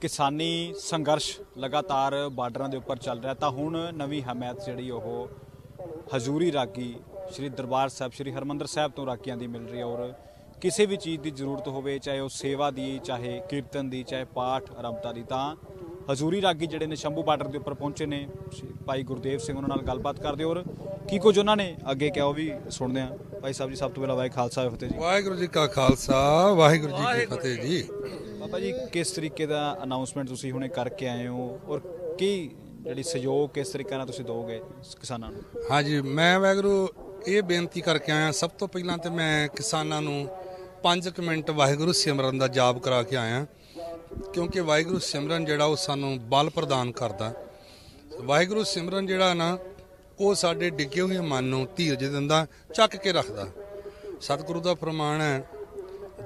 ਕਿਸਾਨੀ ਸੰਘਰਸ਼ ਲਗਾਤਾਰ ਬਾਰਡਰਾਂ ਦੇ ਉੱਪਰ ਚੱਲ ਰਿਹਾ ਤਾਂ ਹੁਣ ਨਵੀਂ ਹਮਾਇਤ ਜਿਹੜੀ ਉਹ ਹਜ਼ੂਰੀ ਰਾਗੀ ਸ੍ਰੀ ਦਰਬਾਰ ਸਾਹਿਬ ਸ੍ਰੀ ਹਰਮੰਦਰ ਸਾਹਿਬ ਤੋਂ ਰਾਗੀਆਂ ਦੀ ਮਿਲ ਰਹੀ ਹੈ ਔਰ ਕਿਸੇ ਵੀ ਚੀਜ਼ ਦੀ ਜ਼ਰੂਰਤ ਹੋਵੇ ਚਾਹੇ ਉਹ ਸੇਵਾ ਦੀ ਚਾਹੇ ਕੀਰਤਨ ਦੀ ਚਾਹੇ ਪਾਠ ਆਰੰਭਤਾ ਦੀ ਤਾਂ ਹਜ਼ੂਰੀ ਰਾਗੀ ਜਿਹੜੇ ਨੇ ਸ਼ੰਭੂ ਬਾਰਡਰ ਦੇ ਉੱਪਰ ਪਹੁੰਚੇ ਨੇ। ਭਾਈ ਗੁਰਦੇਵ ਸਿੰਘ ਉਹਨਾਂ ਨਾਲ ਗੱਲਬਾਤ ਕਰਦੇ ਔਰ ਕੀ ਕੁਝ ਉਹਨਾਂ ਨੇ ਅੱਗੇ ਕਿਹਾ ਉਹ ਵੀ ਸੁਣਦੇ ਆ ਭਾਈ ਸਾਹਿਬ ਜੀ ਸਭ ਤੋਂ ਪਹਿਲਾਂ ਵਾਹਿ ਖਾਲਸਾ ਵਾਹਿ ਫਤਿਹ ਜੀ। ਵਾਹਿਗੁਰੂ ਜੀ ਕਾ ਖਾਲਸਾ ਵਾਹਿਗੁਰੂ ਜੀ ਕੀ ਫਤਿਹ ਜੀ। ਬਾਬਾ ਜੀ, ਕਿਸ ਤਰੀਕੇ ਦਾ ਅਨਾਉਂਸਮੈਂਟ ਤੁਸੀਂ ਹੁਣੇ ਕਰਕੇ ਆਏ ਹੋ ਔਰ ਕੀ ਜਿਹੜੀ ਸਹਿਯੋਗ ਕਿਸ ਤਰੀਕੇ ਨਾਲ ਤੁਸੀਂ ਦੋਗੇ ਕਿਸਾਨਾਂ ਨੂੰ? ਹਾਂਜੀ, ਮੈਂ ਵਾਹਿਗੁਰੂ ਇਹ ਬੇਨਤੀ ਕਰਕੇ ਆਇਆ, ਸਭ ਤੋਂ ਪਹਿਲਾਂ ਤੇ ਮੈਂ ਕਿਸਾਨਾਂ ਨੂੰ 5 ਮਿੰਟ ਵਾਹਿਗੁਰੂ ਸਿਮਰਨ ਦਾ ਜਾਪ ਕਰਾ ਕੇ ਆਇਆ, ਕਿਉਂਕਿ ਵਾਹਿਗੁਰੂ ਸਿਮਰਨ ਜਿਹੜਾ ਉਹ ਸਾਨੂੰ ਬਲ ਪ੍ਰਦਾਨ ਕਰਦਾ। ਵਾਹਿਗੁਰੂ ਸਿਮਰਨ ਜਿਹੜਾ ਨਾ, ਉਹ ਸਾਡੇ ਡਿੱਗੇ ਹੋਏ ਮਨ ਨੂੰ ਧੀਰਜ ਦਿੰਦਾ, ਚੱਕ ਕੇ ਰੱਖਦਾ। ਸਤਿਗੁਰੂ ਦਾ ਫਰਮਾਨ ਹੈ,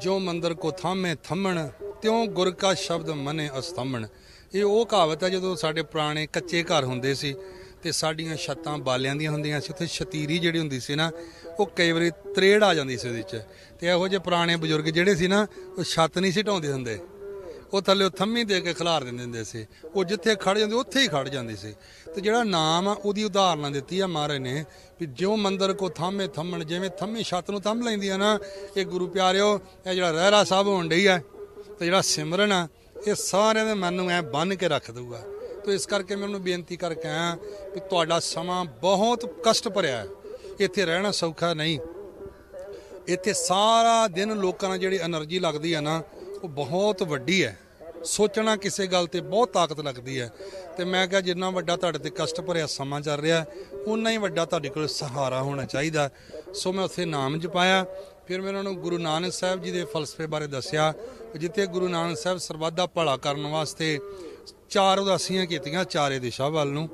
ਜੋ ਮੰਦਰ ਕੋ ਥਾਮੇ ਥੰਮਣ ਤਿਉ ਗੁਰ ਕਾ ਸ਼ਬਦ ਮਨੇ ਅਸਥੰਮਣ। ਇਹ ਉਹ ਕਹਾਵਤ ਹੈ ਜਦੋਂ ਸਾਡੇ ਪੁਰਾਣੇ ਕੱਚੇ ਘਰ ਹੁੰਦੇ ਸੀ ਤੇ ਸਾਡੀਆਂ ਛੱਤਾਂ ਬਾਲਿਆਂ ਦੀਆਂ ਹੁੰਦੀਆਂ ਸੀ, ਉੱਥੇ ਛਤੀਰੀ ਜਿਹੜੀ ਹੁੰਦੀ ਸੀ ਨਾ, ਉਹ ਕਈ ਵਾਰੀ ਤਰੇੜ ਆ ਜਾਂਦੀ ਸੀ ਉਹਦੇ ਵਿੱਚ। ਤੇ ਇਹੋ ਜਿਹੇ ਪੁਰਾਣੇ ਬਜ਼ੁਰਗ ਜਿਹੜੇ ਸੀ ਨਾ, ਉਹ ਛੱਤ ਨਹੀਂ ਸੀ ਢਾਉਂਦੇ ਹੁੰਦੇ। ਉਹ ਥੱਲੇ ਥੰਮੀ ਦੇ ਕੇ ਖਿਲਾਰ ਦਿੰਦੇ ਹੁੰਦੇ ਸੀ। ਉਹ ਜਿੱਥੇ ਖੜ ਜਾਂਦੇ, ਉੱਥੇ ਹੀ ਖੜ ਜਾਂਦੀ ਸੀ। ਤੇ ਜਿਹੜਾ ਨਾਮ ਆ, ਉਹਦੀ ਉਦਾਹਰਨਾਂ ਦਿੱਤੀ ਆ ਮਹਾਰਾਜ ਨੇ ਵੀ ਜਿਉ ਮੰਦਰ ਕੋ ਥਾਮੇ ਥੰਮਣ, ਜਿਵੇਂ ਥੰਮੀ ਛੱਤ ਨੂੰ ਥੰਮ ਲੈਂਦੀ ਆ ਨਾ, ਇਹ ਗੁਰੂ ਪਿਆਰਿਓ, ਇਹ ਜਿਹੜਾ ਰਹਿਰਾ ਸਾਹਿਬ ਹੋਣ ਡਈ ਆ ਤੇ ਜਿਹੜਾ ਸਿਮਰਨ ਆ, ਇਹ ਸਾਰਿਆਂ ਦੇ ਮਨ ਨੂੰ ਐ ਬੰਨ ਕੇ ਰੱਖ ਦਊਗਾ। ਤੋ ਇਸ ਕਰਕੇ ਮੈਂ ਉਹਨੂੰ ਬੇਨਤੀ ਕਰਕੇ ਆਇਆ ਕਿ ਤੁਹਾਡਾ ਸਮਾਂ ਬਹੁਤ ਕਸ਼ਟ ਭਰਿਆ ਹੈ। ਇੱਥੇ ਰਹਿਣਾ ਸੌਖਾ ਨਹੀਂ। ਇੱਥੇ ਸਾਰਾ ਦਿਨ ਲੋਕਾਂ ਨਾਲ ਜਿਹੜੀ એનર્ਜੀ ਲੱਗਦੀ ਹੈ ਨਾ, ਉਹ ਬਹੁਤ ਵੱਡੀ ਹੈ। ਸੋਚਣਾ ਕਿਸੇ ਗੱਲ ਤੇ ਬਹੁਤ ਤਾਕਤ ਲੱਗਦੀ ਹੈ। ਤੇ ਮੈਂ ਕਿਹਾ ਜਿੰਨਾ ਵੱਡਾ ਤੁਹਾਡੇ ਤੇ ਕਸ਼ਟ ਭਰਿਆ ਸਮਾਂ ਚੱਲ ਰਿਹਾ ਉਨਾ ਹੀ ਵੱਡਾ ਤੁਹਾਡੇ ਕੋਲ ਸਹਾਰਾ ਹੋਣਾ ਚਾਹੀਦਾ। ਸੋ ਮੈਂ ਉੱਥੇ ਨਾਮ ਜਪਾਇਆ। ਫਿਰ ਮੈਂ ਉਹਨਾਂ ਨੂੰ ਗੁਰੂ ਨਾਨਕ ਸਾਹਿਬ ਜੀ ਦੇ ਫਲਸਫੇ ਬਾਰੇ ਦੱਸਿਆ, ਜਿੱਥੇ ਗੁਰੂ ਨਾਨਕ ਸਾਹਿਬ ਸਰਬੱਤ ਭਲਾ ਕਰਨ ਵਾਸਤੇ ਚਾਰ ਉਦਾਸੀਆਂ ਕੀਤੀਆਂ ਚਾਰੇ ਦਿਸ਼ਾ ਵੱਲ ਨੂੰ।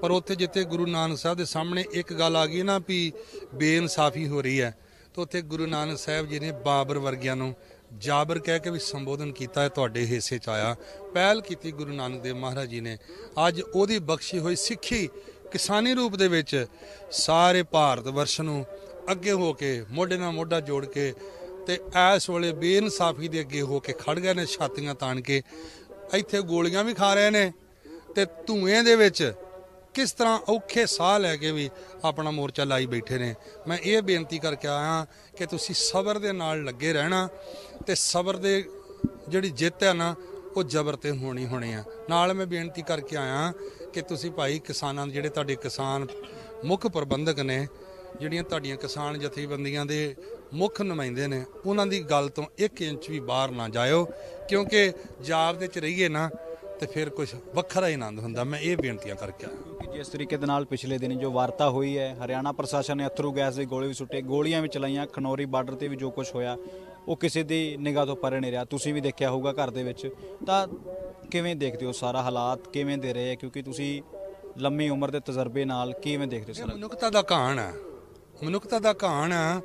ਪਰ ਉੱਥੇ ਜਿੱਥੇ ਗੁਰੂ ਨਾਨਕ ਸਾਹਿਬ ਦੇ ਸਾਹਮਣੇ ਇੱਕ ਗੱਲ ਆ ਗਈ ਨਾ ਵੀ ਬੇਇਨਸਾਫੀ ਹੋ ਰਹੀ ਹੈ, ਤਾਂ ਉੱਥੇ ਗੁਰੂ ਨਾਨਕ ਸਾਹਿਬ ਜੀ ਨੇ ਬਾਬਰ ਵਰਗਿਆਂ ਨੂੰ ਜਾਬਰ ਕਹਿ ਕੇ ਵੀ ਸੰਬੋਧਨ ਕੀਤਾ ਹੈ, ਤੁਹਾਡੇ ਹਿੱਸੇ ਚ ਆਇਆ। ਪਹਿਲ ਕੀਤੀ ਗੁਰੂ ਨਾਨਕ ਦੇਵ ਮਹਾਰਾਜ ਜੀ ਨੇ। ਅੱਜ ਉਹਦੀ ਬਖਸ਼ੀ ਹੋਈ ਸਿੱਖੀ ਕਿਸਾਨੀ ਰੂਪ ਦੇ ਵਿੱਚ ਸਾਰੇ ਭਾਰਤ ਵਰਸ਼ ਨੂੰ ਅੱਗੇ ਹੋ ਕੇ, ਮੋਢੇ ਨਾਲ ਮੋਢਾ ਜੋੜ ਕੇ ਤੇ ਐਸ ਵੇਲੇ ਬੇਇਨਸਾਫੀ ਦੇ ਅੱਗੇ ਹੋ ਕੇ ਖੜ ਗਏ ਨੇ, ਛਾਤੀਆਂ ਤਾਣ ਕੇ। ਇੱਥੇ ਗੋਲੀਆਂ ਵੀ ਖਾ ਰਹੇ ਨੇ ਤੇ ਧੂਏ ਦੇ ਵਿੱਚ ਕਿਸ ਤਰ੍ਹਾਂ ਔਖੇ ਸਾਹ ਲੈ ਕੇ ਵੀ ਆਪਣਾ ਮੋਰਚਾ ਲਾਈ ਬੈਠੇ ਨੇ? ਮੈਂ ਇਹ ਬੇਨਤੀ ਕਰਕੇ ਆਇਆ ਕਿ ਤੁਸੀਂ ਸਬਰ ਦੇ ਨਾਲ ਲੱਗੇ ਰਹਿਣਾ ਤੇ ਸਬਰ ਦੇ ਜਿਹੜੀ ਜਿੱਤ ਹੈ ਨਾ, ਉਹ ਜ਼ਬਰ ਤੇ ਹੋਣੀ ਹੋਣੀ ਆ। ਨਾਲ ਮੈਂ ਬੇਨਤੀ ਕਰਕੇ ਆਇਆ ਕਿ ਤੁਸੀਂ ਭਾਈ ਕਿਸਾਨਾਂ ਦੇ ਜਿਹੜੇ ਤੁਹਾਡੇ ਕਿਸਾਨ ਮੁੱਖ ਪ੍ਰਬੰਧਕ ਨੇ, ਜਿਹੜੀਆਂ ਤੁਹਾਡੀਆਂ ਕਿਸਾਨ ਜਥੇਬੰਦੀਆਂ ਦੇ ਮੁੱਖ ਨੁਮਾਇੰਦੇ ਨੇ, ਉਹਨਾਂ ਦੀ ਗੱਲ ਤੋਂ 1 ਇੰਚ ਵੀ ਬਾਹਰ ਨਾ ਜਾਇਓ, ਕਿਉਂਕਿ ਜਾਬ ਦੇ ਚ ਰਹੀਏ ਨਾ ਤੇ ਫਿਰ ਕੁਝ ਵੱਖਰਾ ਹੀ ਆਨੰਦ ਹੁੰਦਾ। ਮੈਂ ਇਹ ਬੇਨਤੀਆਂ ਕਰਕੇ ਆਇਆ। ਕਿਉਂਕਿ ਜਿਸ ਤਰੀਕੇ ਦੇ ਨਾਲ ਪਿਛਲੇ ਦਿਨ ਜੋ ਵਾਰਤਾ ਹੋਈ ਹੈ ਹਰਿਆਣਾ ਪ੍ਰਸ਼ਾਸਨ ਨੇ ਅਥਰੂ ਗੈਸ ਦੇ ਗੋਲੇ ਵੀ ਸੁੱਟੇ ਗੋਲੀਆਂ ਵੀ ਚਲਾਈਆਂ ਖਨੌਰੀ ਬਾਰਡਰ ਤੇ ਵੀ ਜੋ ਕੁਝ ਹੋਇਆ ਉਹ ਕਿਸੇ ਦੀ ਨਿਗਾਹ ਤੋਂ ਪਰੇ ਨਹੀਂ ਰਿਹਾ। ਤੁਸੀਂ ਵੀ ਦੇਖਿਆ ਹੋਊਗਾ ਘਰ ਦੇ ਵਿੱਚ। ਤਾਂ ਕਿਵੇਂ ਦੇਖਦੇ ਹੋ ਸਾਰਾ ਹਾਲਾਤ? ਕਿਵੇਂ ਦੇ ਰਹੇ ਹੈ ਕਿਉਂਕਿ ਤੁਸੀਂ ਲੰਮੀ ਉਮਰ ਦੇ ਤਜਰਬੇ ਨਾਲ ਕਿਵੇਂ ਦੇਖਦੇ ਹੋ ਇਹ ਸਾਰਾ? ਮਨੁੱਖਤਾ ਦਾ ਕਹਾਣ ਹੈ। ਮਨੁੱਖਤਾ ਦਾ ਕਹਾਣ ਹੈ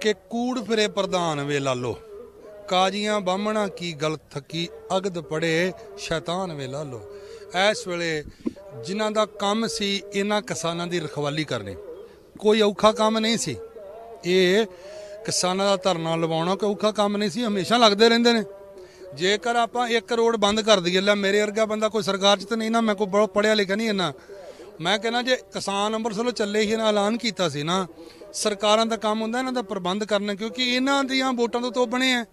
ਕਿ ਕੂੜ ਫਿਰੇ ਪ੍ਰਧਾਨ ਵੇ ਲਾਲੋ ਕਾਜੀਆਂ ਬਾਹਮਣਾ ਕੀ ਗਲਤ ਥਕੀ, ਅਗਦ ਪੜੇ ਸ਼ੈਤਾਨ ਵੇਲਾ ਲਾਲੋ ਇਸ ਵੇਲੇ ਜਿਨ੍ਹਾਂ ਦਾ ਕੰਮ ਸੀ ਇਹਨਾਂ ਕਿਸਾਨਾਂ ਦੀ ਰਖਵਾਲੀ ਕਰਨੀ। ਕੋਈ ਔਖਾ ਕੰਮ ਨਹੀਂ ਸੀ। ਇਹ ਕਿਸਾਨਾਂ ਦਾ ਧਰਨਾ ਲਵਾਉਣਾ ਕੋਈ ਔਖਾ ਕੰਮ ਨਹੀਂ ਸੀ, ਹਮੇਸ਼ਾ ਲੱਗਦੇ ਰਹਿੰਦੇ ਨੇ। ਜੇਕਰ ਆਪਾਂ ਇੱਕ ਰੋਡ ਬੰਦ ਕਰ ਦਈਏ, ਲੈ ਮੇਰੇ ਵਰਗਾ ਬੰਦਾ ਕੋਈ ਸਰਕਾਰ 'ਚ ਤਾਂ ਨਹੀਂ ਨਾ, ਮੈਂ ਕੋਈ ਬਹੁਤ ਪੜਿਆ ਲਿਖਿਆ ਨਹੀਂ ਇੰਨਾ। ਮੈਂ ਕਹਿੰਦਾ ਜੇ ਕਿਸਾਨ ਅੰਮ੍ਰਿਤਸਰੋਂ ਚੱਲੇ ਹੀ ਇਹਨਾਂ ਐਲਾਨ ਕੀਤਾ ਸੀ ਨਾ, ਸਰਕਾਰਾਂ ਦਾ ਕੰਮ ਹੁੰਦਾ, ਇਹਨਾਂ ਦਾ ਪ੍ਰਬੰਧ ਕਰਨਾ, ਕਿਉਂਕਿ ਇਹਨਾਂ ਦੀਆਂ ਵੋਟਾਂ ਤੋਂ ਤੋਂ ਬਣੇ ਆ।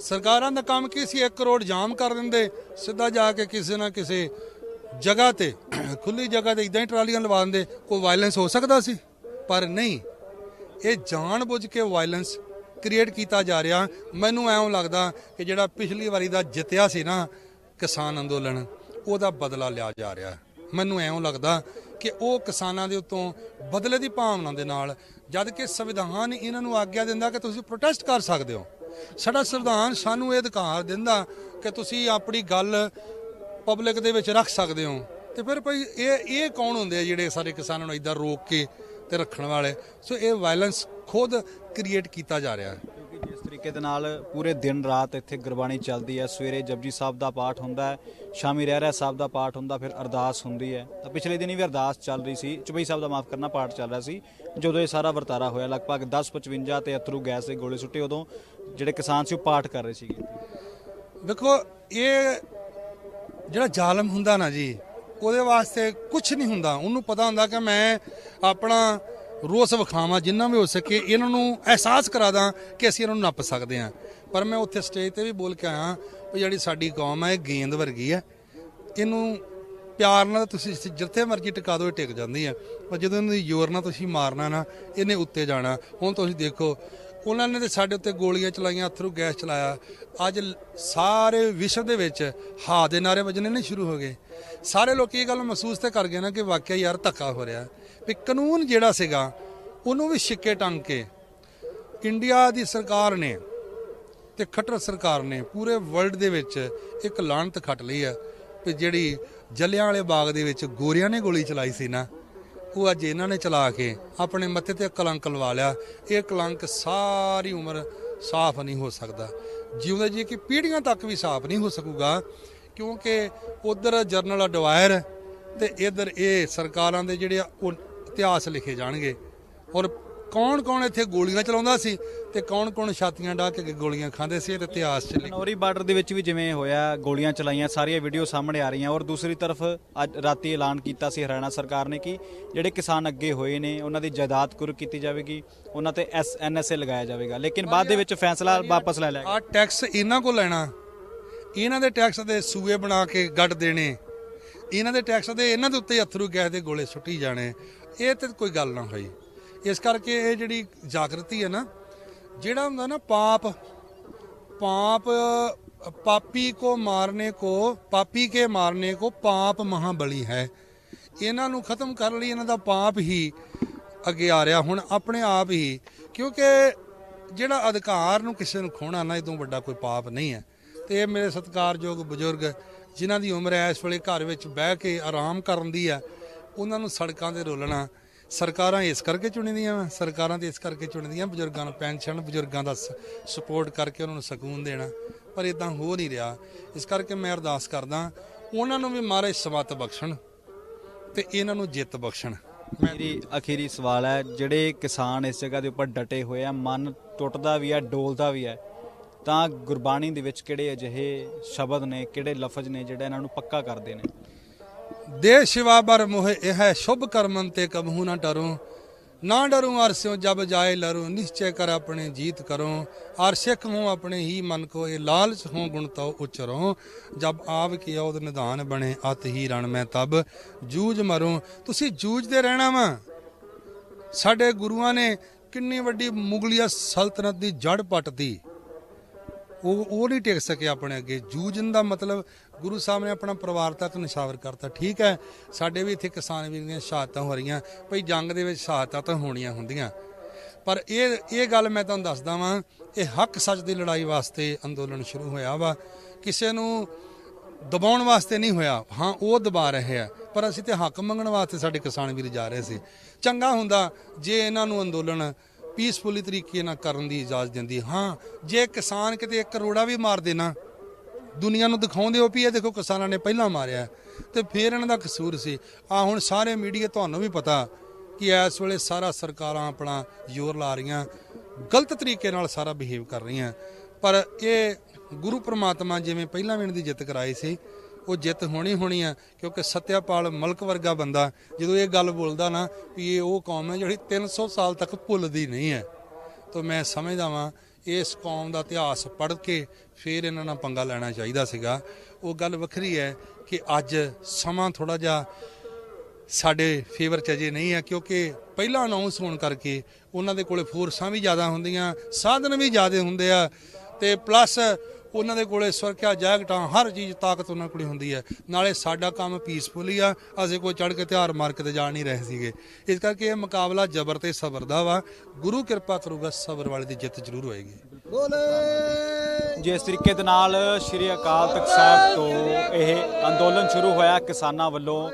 ਸਰਕਾਰਾਂ ਦਾ ਕੰਮ ਕੀ ਸੀ? 1 ਕਰੋੜ ਜਾਮ ਕਰ ਦਿੰਦੇ। ਸਿੱਧਾ ਜਾ ਕੇ ਕਿਸੇ ਨਾ ਕਿਸੇ ਜਗ੍ਹਾ ਤੇ, ਖੁੱਲੀ ਜਗ੍ਹਾ ਤੇ ਇਦਾਂ ਹੀ ਟਰਾਲੀਆਂ ਲਵਾ ਦਿੰਦੇ। ਕੋਈ ਵਾਇਲੈਂਸ ਹੋ ਸਕਦਾ ਸੀ? ਪਰ ਨਹੀਂ। ਇਹ ਜਾਣ ਬੁੱਝ ਕੇ ਵਾਇਲੈਂਸ ਕ੍ਰੀਏਟ ਕੀਤਾ ਜਾ ਰਿਹਾ। ਮੈਨੂੰ ਐਂ ਲੱਗਦਾ ਕਿ ਜਿਹੜਾ ਪਿਛਲੀ ਵਾਰੀ ਦਾ ਜਿੱਤਿਆ ਸੀ ਨਾ, ਕਿਸਾਨ ਅੰਦੋਲਨ, ਉਹਦਾ ਬਦਲਾ ਲਿਆ ਜਾ ਰਿਹਾ। ਮੈਨੂੰ ਐਂ ਲੱਗਦਾ ਕਿ ਉਹ ਕਿਸਾਨਾਂ ਦੇ ਉੱਤੋਂ ਬਦਲੇ ਦੀ ਭਾਵਨਾ ਦੇ ਨਾਲ, ਜਦ ਕਿ ਸੰਵਿਧਾਨ ਇਹਨਾਂ ਨੂੰ ਆਗਿਆ ਦਿੰਦਾ ਕਿ ਤੁਸੀਂ ਪ੍ਰੋਟੈਸਟ ਕਰ ਸਕਦੇ ਹੋ। ਸਾਡਾ ਸੰਵਿਧਾਨ ਸਾਨੂੰ ਇਹ ਅਧਿਕਾਰ ਦਿੰਦਾ ਕਿ ਤੁਸੀਂ ਆਪਣੀ ਗੱਲ ਪਬਲਿਕ ਦੇ ਵਿੱਚ ਰੱਖ ਸਕਦੇ ਹੋ। ਤੇ ਫਿਰ ਭਾਈ ਇਹ ਇਹ ਕੌਣ ਹੁੰਦੇ ਆ ਜਿਹੜੇ ਸਾਰੇ ਕਿਸਾਨਾਂ ਨੂੰ ਇਦਾਂ ਰੋਕ ਕੇ ਤੇ ਰੱਖਣ ਵਾਲੇ? ਸੋ ਇਹ ਵਾਇਲੈਂਸ ਖੁਦ ਕ੍ਰੀਏਟ ਕੀਤਾ ਜਾ ਰਿਹਾ ਹੈ। ਕਿਉਂਕਿ ਜਿਸ ਤਰੀਕੇ ਦੇ ਨਾਲ ਪੂਰੇ ਦਿਨ ਰਾਤ ਇੱਥੇ ਗੁਰਬਾਣੀ ਚੱਲਦੀ ਹੈ, ਸਵੇਰੇ ਜਪਜੀ ਸਾਹਿਬ ਦਾ ਪਾਠ ਹੁੰਦਾ ਹੈ, ਸ਼ਾਮੀ ਰਹਿਰਾ ਸਾਹਿਬ ਦਾ ਪਾਠ ਹੁੰਦਾ, ਫਿਰ ਅਰਦਾਸ ਹੁੰਦੀ ਹੈ। ਤਾਂ ਪਿਛਲੇ ਦਿਨੀ ਵੀ ਅਰਦਾਸ ਚੱਲ ਰਹੀ ਸੀ, ਚੁਪਈ ਸਾਹਿਬ ਦਾ ਮਾਫ ਕਰਨਾ ਪਾਠ ਚੱਲ ਰਿਹਾ ਸੀ। ਜਦੋਂ ਇਹ ਸਾਰਾ ਵਰਤਾਰਾ ਹੋਇਆ, ਲਗਭਗ 10:55 ਤੇ ਅਥਰੂ ਗੈਸ ਦੇ ਗੋਲੇ ਸੁੱਟੇ ਉਦੋਂ ਜਿਹੜੇ ਕਿਸਾਨ ਸੀ ਉਹ ਪਾਠ ਕਰ ਰਹੇ ਸੀਗੇ। ਵੇਖੋ, ਇਹ ਜਿਹੜਾ ਜ਼ਾਲਮ ਹੁੰਦਾ ਨਾ ਜੀ, ਉਹਦੇ ਵਾਸਤੇ ਕੁਝ ਨਹੀਂ ਹੁੰਦਾ। ਉਹਨੂੰ ਪਤਾ ਹੁੰਦਾ ਕਿ ਮੈਂ ਆਪਣਾ ਰੋਸ ਵਿਖਾਵਾਂ, ਜਿੰਨਾ ਵੀ ਹੋ ਸਕੇ ਇਹਨਾਂ ਨੂੰ ਅਹਿਸਾਸ ਕਰਾ ਦਾਂ ਕਿ ਅਸੀਂ ਇਹਨਾਂ ਨੂੰ ਨੱਪ ਸਕਦੇ ਹਾਂ। ਪਰ ਮੈਂ ਉੱਥੇ ਸਟੇਜ ਤੇ ਵੀ ਬੋਲ ਕੇ ਆਇਆ ਵੀ ਜਿਹੜੀ ਸਾਡੀ ਕੌਮ ਹੈ ਇਹ ਗੇਂਦ ਵਰਗੀ ਹੈ ਇਹਨੂੰ ਪਿਆਰ ਨਾਲ ਤੁਸੀਂ ਜਿੱਥੇ ਮਰਜ਼ੀ ਟਿਕਾ ਦਿਓ, ਇਹ ਟਿਕ ਜਾਂਦੀ ਹੈ ਪਰ ਜਦੋਂ ਇਹਨੂੰ ਜ਼ੋਰ ਨਾਲ ਤੁਸੀਂ ਮਾਰਨਾ ਨਾ, ਇਹਨੇ ਉੱਤੇ ਜਾਣਾ। ਹੁਣ ਤੁਸੀਂ ਦੇਖੋ ਉਹਨਾਂ ਨੇ ਤੇ ਸਾਡੇ ਉੱਤੇ ਗੋਲੀਆਂ ਚਲਾਈਆਂ, ਅਥਰੂ ਗੈਸ ਚਲਾਇਆ। ਅੱਜ ਸਾਰੇ ਵਿਸ਼ਵ ਦੇ ਵਿੱਚ ਹਾ ਦੇ ਨਾਰੇ ਵੱਜਣੇ ਨਹੀਂ ਸ਼ੁਰੂ ਹੋ ਗਏ। ਸਾਰੇ ਲੋਕ ਇਹ ਗੱਲ ਮਹਿਸੂਸ ਤੇ ਕਰ ਗਏ ਨਾ ਕਿ ਵਾਕਿਆ ਯਾਰ ਧੱਕਾ ਹੋ ਰਿਹਾ। ਵੀ ਕਾਨੂੰਨ ਜਿਹੜਾ ਸੀਗਾ, ਉਹਨੂੰ ਵੀ ਛਿੱਕੇ ਟੰਗ ਕੇ ਇੰਡੀਆ ਦੀ ਸਰਕਾਰ ਨੇ ਤੇ ਖੱਟਰ ਸਰਕਾਰ ਨੇ ਪੂਰੇ ਵਰਲਡ ਦੇ ਵਿੱਚ ਇੱਕ ਲਾਹਨਤ ਖੱਟ ਲਈ ਹੈ ਕਿ ਜਿਹੜੀ ਜਲਿਆਂ ਵਾਲੇ ਬਾਗ ਦੇ ਵਿੱਚ ਗੋਰਿਆਂ ਨੇ ਗੋਲੀ ਚਲਾਈ ਸੀ ਨਾ ਉਹ ਅੱਜ ਇਹਨਾਂ ਨੇ ਚਲਾ ਕੇ ਆਪਣੇ ਮੱਥੇ ਤੇ ਕਲੰਕ ਲਵਾ ਲਿਆ। ਇਹ ਕਲੰਕ ਸਾਰੀ ਉਮਰ ਸਾਫ਼ ਨਹੀਂ ਹੋ ਸਕਦਾ। ਜਿਉਂਦੇ ਜੀ ਕਿ ਪੀੜ੍ਹੀਆਂ ਤੱਕ ਵੀ ਸਾਫ਼ ਨਹੀਂ ਹੋ ਸਕੂਗਾ, ਕਿਉਂਕਿ ਉਧਰ ਜਰਨਲ ਅਡਵਾਇਰ ਤੇ ਇਧਰ ਇਹ ਸਰਕਾਰਾਂ ਦੇ ਜਿਹੜੇ ਆ ਉਹ ਇਤਿਹਾਸ ਲਿਖੇ ਜਾਣਗੇ। ਔਰ ਕੌਣ ਕੌਣ ਇੱਥੇ ਗੋਲੀਆਂ ਚਲਾਉਂਦਾ ਸੀ ਤੇ ਕੌਣ ਕੌਣ ਛਾਤੀਆਂ ਢਾ ਕੇ ਗੋਲੀਆਂ ਖਾਂਦੇ ਸੀ ਇਹ ਤਾਂ ਇਤਿਹਾਸ ਚ ਲਿਖ- ਨੌਰੀ ਬਾਰਡਰ ਦੇ ਵਿੱਚ ਵੀ ਜਿਵੇਂ ਹੋਇਆ ਗੋਲੀਆਂ ਚਲਾਈਆਂ ਸਾਰੀਆਂ ਵੀਡੀਓ ਸਾਹਮਣੇ ਆ ਰਹੀਆਂ ਔਰ ਦੂਸਰੀ ਤਰਫ ਅੱਜ ਰਾਤੀ ਐਲਾਨ ਕੀਤਾ ਸੀ ਹਰਿਆਣਾ ਸਰਕਾਰ ਨੇ ਕਿ ਜਿਹੜੇ ਕਿਸਾਨ ਅੱਗੇ ਹੋਏ ਨੇ ਉਹਨਾਂ ਦੀ ਜਾਇਦਾਦ ਕੁਰ ਕੀਤੀ ਜਾਵੇਗੀ ਉਹਨਾਂ ਤੇ ਐਸ ਐਨਐਸਏ ਲਗਾਇਆ ਜਾਵੇਗਾ। ਲੇਕਿਨ ਬਾਅਦ ਦੇ ਵਿੱਚ ਫੈਸਲਾ ਵਾਪਸ ਲੈ ਲਿਆ ਗਿਆ। ਆ ਟੈਕਸ ਇਹਨਾਂ ਕੋ ਲੈਣਾ। ਇਹਨਾਂ ਦੇ ਟੈਕਸ ਦੇ ਸੂਏ ਬਣਾ ਕੇ ਗੱਡ ਦੇਣੇ। ਇਹਨਾਂ ਦੇ ਟੈਕਸ ਦੇ ਇਹਨਾਂ ਦੇ ਉੱਤੇ ਅਥਰੂ ਗੈਸ ਦੇ ਗੋਲੇ ਸੁੱਟੀ ਜਾਣੇ। ਇਹ ਤੇ ਕੋਈ ਗੱਲ ਨਾ ਹੋਈ। ਇਸ ਕਰਕੇ ਇਹ ਜਿਹੜੀ ਜਾਗਰਤੀ ਹੈ ਨਾ, ਜਿਹੜਾ ਹੁੰਦਾ ਨਾ ਪਾਪ ਪਾਪ, ਪਾਪੀ ਕੋ ਮਾਰਨੇ ਕੋ, ਪਾਪੀ ਕੇ ਮਾਰਨੇ ਕੋ ਪਾਪ ਮਹਾਬਲੀ ਹੈ। ਇਹਨਾਂ ਨੂੰ ਖਤਮ ਕਰਨ ਲਈ ਇਹਨਾਂ ਦਾ ਪਾਪ ਹੀ ਅੱਗੇ ਆ ਰਿਹਾ, ਹੁਣ ਆਪਣੇ ਆਪ ਹੀ। ਕਿਉਂਕਿ ਜਿਹੜਾ ਅਧਿਕਾਰ ਨੂੰ ਕਿਸੇ ਨੂੰ ਖੋਣਾ ਨਾ, ਇਹ ਤੋਂ ਵੱਡਾ ਕੋਈ ਪਾਪ ਨਹੀਂ ਹੈ। ਤੇ ਇਹ ਮੇਰੇ ਸਤਿਕਾਰਯੋਗ ਬਜ਼ੁਰਗ, ਜਿਨ੍ਹਾਂ ਦੀ ਉਮਰ ਹੈ ਇਸ ਵੇਲੇ ਘਰ ਵਿੱਚ ਬਹਿ ਕੇ ਆਰਾਮ ਕਰਨ ਦੀ ਹੈ, ਉਹਨਾਂ ਨੂੰ ਸੜਕਾਂ ਤੇ ਰੋਲਣਾ ਸਰਕਾਰਾਂ ਇਸ ਕਰਕੇ ਚੁਣੀਆਂ ਵਾ, ਸਰਕਾਰਾਂ ਤੇ ਇਸ ਕਰਕੇ ਚੁਣੀਆਂ, ਬਜ਼ੁਰਗਾਂ ਨੂੰ ਪੈਨਸ਼ਨ, ਬਜ਼ੁਰਗਾਂ ਦਾ ਸਪੋਰਟ ਕਰਕੇ ਉਹਨਾਂ ਨੂੰ ਸਕੂਨ ਦੇਣਾ, ਪਰ ਇਦਾਂ ਹੋ ਨਹੀਂ ਰਿਹਾ। ਇਸ ਕਰਕੇ ਮੈਂ ਅਰਦਾਸ ਕਰਦਾ, ਉਹਨਾਂ ਨੂੰ ਵੀ ਮਹਾਰਾਜ ਸਮਤ ਬਖਸ਼ਣ ਤੇ ਇਹਨਾਂ ਨੂੰ ਜਿੱਤ ਬਖਸ਼ਣ। ਮੈਂ ਮੇਰੀ ਅਖੀਰੀ ਸਵਾਲ ਹੈ, ਜਿਹੜੇ ਕਿਸਾਨ ਇਸ ਜਗ੍ਹਾ ਦੇ ਉੱਪਰ ਡਟੇ ਹੋਏ ਆ, ਮਨ ਟੁੱਟਦਾ ਵੀ ਹੈ, ਡੋਲਦਾ ਵੀ ਹੈ, ਤਾਂ ਗੁਰਬਾਣੀ ਦੇ ਵਿੱਚ ਕਿਹੜੇ ਅਜਿਹੇ ਸ਼ਬਦ ਨੇ, ਕਿਹੜੇ ਲਫ਼ਜ਼ ਨੇ ਜਿਹੜੇ ਇਹਨਾਂ ਨੂੰ ਪੱਕਾ ਕਰਦੇ ਨੇ? ਦੇ ਸ਼ਿਵਾ ਬਰ ਮੋਹ, ਇਹ ਸ਼ੁਭ ਕਰਮਨ ਤੇ ਕਬਹੂ ਨਾ ਡਰੋ। ਨਾ ਡਰੂੰ ਅਰਸਿਓ ਜਬ ਜਾਏ ਲਰੂ, ਨਿਸ਼ਚੈ ਕਰ ਆਪਣੇ ਜੀਤ ਕਰੋ। ਅਰ ਸਿੱਖ ਹੂੰ ਆਪਣੇ ਹੀ ਮਨ ਕੋ, ਇਹ ਲਾਲਚ ਹੂੰ ਗੁਣ ਤਉ ਉਚਰੋ। ਜਬ ਆਵ ਕੀ ਔਦ ਨਿਧਾਨ ਬਣੇ, ਅਤ ਹੀ ਰਣ ਮੈਂ ਤਬ ਜੂਝ ਮਰੋ। ਤੁਸੀਂ ਜੂਝਦੇ ਰਹਿਣਾ ਵਾ। ਸਾਡੇ ਗੁਰੂਆਂ ਨੇ ਕਿੰਨੀ ਵੱਡੀ ਮੁਗਲਿਆ ਸਲਤਨਤ ਦੀ ਜੜ ਪੱਟਦੀ ਉਹ ਉਹ ਨਹੀਂ ਟਿਕ ਸਕੇ ਆਪਣੇ ਅੱਗੇ। ਜੂਝਣ ਦਾ ਮਤਲਬ ਗੁਰੂ ਸਾਹਿਬ ਨੇ ਆਪਣਾ ਪਰਿਵਾਰ ਤੱਕ ਨਿਸ਼ਾਵਰ ਕਰਤਾ। ਠੀਕ ਹੈ, ਸਾਡੇ ਵੀ ਇੱਥੇ ਕਿਸਾਨ ਵੀਰ ਦੀਆਂ ਸ਼ਹਾਦਤਾਂ ਹੋ ਰਹੀਆਂ। ਭਈ ਜੰਗ ਦੇ ਵਿੱਚ ਸ਼ਹਾਦਤਾਂ ਤਾਂ ਹੋਣੀਆਂ ਹੁੰਦੀਆਂ। ਪਰ ਇਹ ਇਹ ਗੱਲ ਮੈਂ ਤੁਹਾਨੂੰ ਦੱਸਦਾ ਵਾਂ, ਇਹ ਹੱਕ ਸੱਚ ਦੀ ਲੜਾਈ ਵਾਸਤੇ ਅੰਦੋਲਨ ਸ਼ੁਰੂ ਹੋਇਆ ਵਾ। ਕਿਸੇ ਨੂੰ ਦਬਾਉਣ ਵਾਸਤੇ ਨਹੀਂ ਹੋਇਆ। ਹਾਂ, ਉਹ ਦਬਾ ਰਹੇ ਆ। ਪਰ ਅਸੀਂ ਤੇ ਹੱਕ ਮੰਗਣ ਵਾਸਤੇ ਸਾਡੇ ਕਿਸਾਨ ਵੀਰ ਜਾ ਰਹੇ ਸੀ। ਚੰਗਾ ਹੁੰਦਾ ਜੇ ਇਹਨਾਂ ਨੂੰ ਅੰਦੋਲਨ ਪੀਸਫੁਲੀ ਤਰੀਕੇ ਨਾਲ ਕਰਨ ਦੀ ਇਜਾਜ਼ਤ ਦਿੰਦੀ ਹਾਂ। ਜੇ ਕਿਸਾਨ ਕਿਤੇ 1 ਕਰੋੜਾ ਵੀ ਮਾਰ ਦੇਣਾ, ਦੁਨੀਆ ਨੂੰ ਦਿਖਾਉਂਦੇ ਹੋ ਵੀ ਇਹ ਦੇਖੋ ਕਿਸਾਨਾਂ ਨੇ ਪਹਿਲਾਂ ਮਾਰਿਆ। ਤੇ ਫਿਰ ਇਹਨਾਂ ਦਾ ਕਸੂਰ ਸੀ। ਆ ਹੁਣ ਸਾਰੇ ਮੀਡੀਆ ਤੁਹਾਨੂੰ ਵੀ ਪਤਾ ਕਿ ਇਸ ਵੇਲੇ ਸਾਰਾ ਸਰਕਾਰਾਂ ਆਪਣਾ ਜ਼ੋਰ ਲਾ ਰਹੀਆਂ, ਗਲਤ ਤਰੀਕੇ ਨਾਲ ਸਾਰਾ ਬਿਹੇਵ ਕਰ ਰਹੀਆਂ। ਪਰ ਇਹ ਗੁਰੂ ਪ੍ਰਮਾਤਮਾ ਜਿਵੇਂ ਪਹਿਲਾਂ ਵੀ ਇਹਨਾਂ ਦੀ ਜਿੱਤ ਕਰਾਈ ਸੀ ਉਹ ਜਿੱਤ ਹੋਣੀ ਹੋਣੀ ਆ, ਕਿਉਂਕਿ ਸਤਿਆਪਾਲ ਮਲਕ ਵਰਗਾ ਬੰਦਾ, ਜਦੋਂ ਇਹ ਗੱਲ ਬੋਲਦਾ ਨਾ ਵੀ ਇਹ ਉਹ ਕੌਮ ਹੈ ਜਿਹੜੀ 300 ਸਾਲ ਤੱਕ ਭੁੱਲਦੀ ਨਹੀਂ ਹੈ। ਤਾਂ ਮੈਂ ਸਮਝਦਾ ਵਾਂ, ਇਸ ਕੌਮ ਦਾ ਇਤਿਹਾਸ ਪੜ੍ਹ ਕੇ ਫਿਰ ਇਹਨਾਂ ਨਾਲ ਪੰਗਾ ਲੈਣਾ ਚਾਹੀਦਾ ਸੀਗਾ। ਉਹ ਗੱਲ ਵੱਖਰੀ ਹੈ ਕਿ ਅੱਜ ਸਮਾਂ ਥੋੜਾ ਜਿਹਾ ਸਾਡੇ ਫੇਵਰ ਚ ਅਜੇ ਨਹੀਂ ਹੈ, ਕਿਉਂਕਿ ਪਹਿਲਾਂ ਅਨਾਉਂਸ ਹੋਣ ਕਰਕੇ ਉਹਨਾਂ ਦੇ ਕੋਲੇ ਫੋਰਸਾਂ ਵੀ ਜ਼ਿਆਦਾ ਹੁੰਦੀਆਂ, ਸਾਧਨ ਵੀ ਜ਼ਿਆਦਾ ਹੁੰਦੇ ਆ, ਤੇ ਪਲੱਸ ਉਹਨਾਂ ਦੇ ਕੋਲੇ ਸੁਰੱਖਿਆ ਜੈਕਟਾਂ ਹਰ ਚੀਜ਼ ਤਾਕਤ ਉਹਨਾਂ ਕੋਲੇ ਹੁੰਦੀ ਹੈ। ਨਾਲੇ ਸਾਡਾ ਕੰਮ ਪੀਸਫੁਲ ਹੀ ਆ ਅਸੀਂ ਕੋਈ ਚੜ ਕੇ ਤਿਉਹਾਰ ਮਾਰ ਕੇ ਤੇ ਜਾ ਨਹੀਂ ਰਹੇ ਸੀਗੇ। ਇਸ ਕਰਕੇ ਇਹ ਮੁਕਾਬਲਾ ਜ਼ਬਰ ਤੇ ਸਬਰ ਦਾ ਵਾ। ਗੁਰੂ ਕਿਰਪਾ ਕਰੂਗਾ ਸਬਰ ਵਾਲੇ ਦੀ ਜਿੱਤ ਜ਼ਰੂਰ ਹੋਏਗੀ। ਜਿਸ ਤਰੀਕੇ ਦੇ ਨਾਲ ਸ਼੍ਰੀ ਅਕਾਲ ਤਖਤ ਸਾਹਿਬ ਤੋਂ ਇਹ ਅੰਦੋਲਨ ਸ਼ੁਰੂ ਹੋਇਆ ਕਿਸਾਨਾਂ ਵੱਲੋਂ।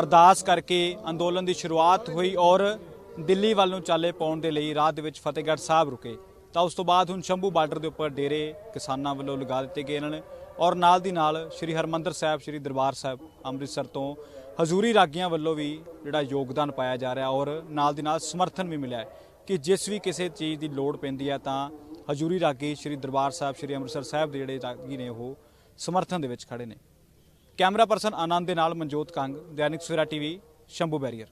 ਅਰਦਾਸ ਕਰਕੇ ਅੰਦੋਲਨ ਦੀ ਸ਼ੁਰੂਆਤ ਹੋਈ ਔਰ ਦਿੱਲੀ ਵੱਲ ਨੂੰ ਚਾਲੇ ਪਾਉਣ ਦੇ ਲਈ ਰਾਹ ਦੇ ਵਿੱਚ ਫਤਿਹਗੜ੍ਹ ਸਾਹਿਬ ਰੁਕੇ। ਤਾਂ ਉਸ ਤੋਂ ਬਾਅਦ ਹੁਣ ਸ਼ੰਭੂ ਬਾਰਡਰ ਦੇ ਉੱਪਰ ਡੇਰੇ ਕਿਸਾਨਾਂ ਵੱਲੋਂ ਲਗਾ ਦਿੱਤੇ ਗਏ ਇਹਨਾਂ ਨੇ ਔਰ ਨਾਲ ਦੀ ਨਾਲ ਸ਼੍ਰੀ ਹਰਮੰਦਰ ਸਾਹਿਬ, ਸ਼੍ਰੀ ਦਰਬਾਰ ਸਾਹਿਬ ਅੰਮ੍ਰਿਤਸਰ ਤੋਂ ਹਜ਼ੂਰੀ ਰਾਗੀਆਂ ਵੱਲੋਂ ਵੀ ਜਿਹੜਾ ਯੋਗਦਾਨ ਪਾਇਆ ਜਾ ਰਿਹਾ ਔਰ ਨਾਲ ਦੀ ਨਾਲ ਸਮਰਥਨ ਵੀ ਮਿਲਿਆ ਕਿ ਜਿਸ ਵੀ ਕਿਸੇ ਚੀਜ਼ ਦੀ ਲੋੜ ਪੈਂਦੀ ਹੈ ਤਾਂ ਹਜੂਰੀ ਰਾਗੀ ਸ੍ਰੀ ਦਰਬਾਰ ਸਾਹਿਬ, ਸ੍ਰੀ ਅੰਮ੍ਰਿਤਸਰ ਸਾਹਿਬ ਦੇ ਜਿਹੜੇ ਰਾਗੀ ਨੇ ਉਹ ਸਮਰਥਨ ਦੇ ਵਿੱਚ ਖੜੇ ਨੇ। ਕੈਮਰਾ ਪਰਸਨ ਆਨੰਦ ਦੇ ਨਾਲ ਮਨਜੋਤ ਕੰਗ, ਦੈਨਿਕ ਸਵੇਰਾ ਟੀਵੀ, ਸ਼ੰਭੂ ਬੈਰੀਅਰ।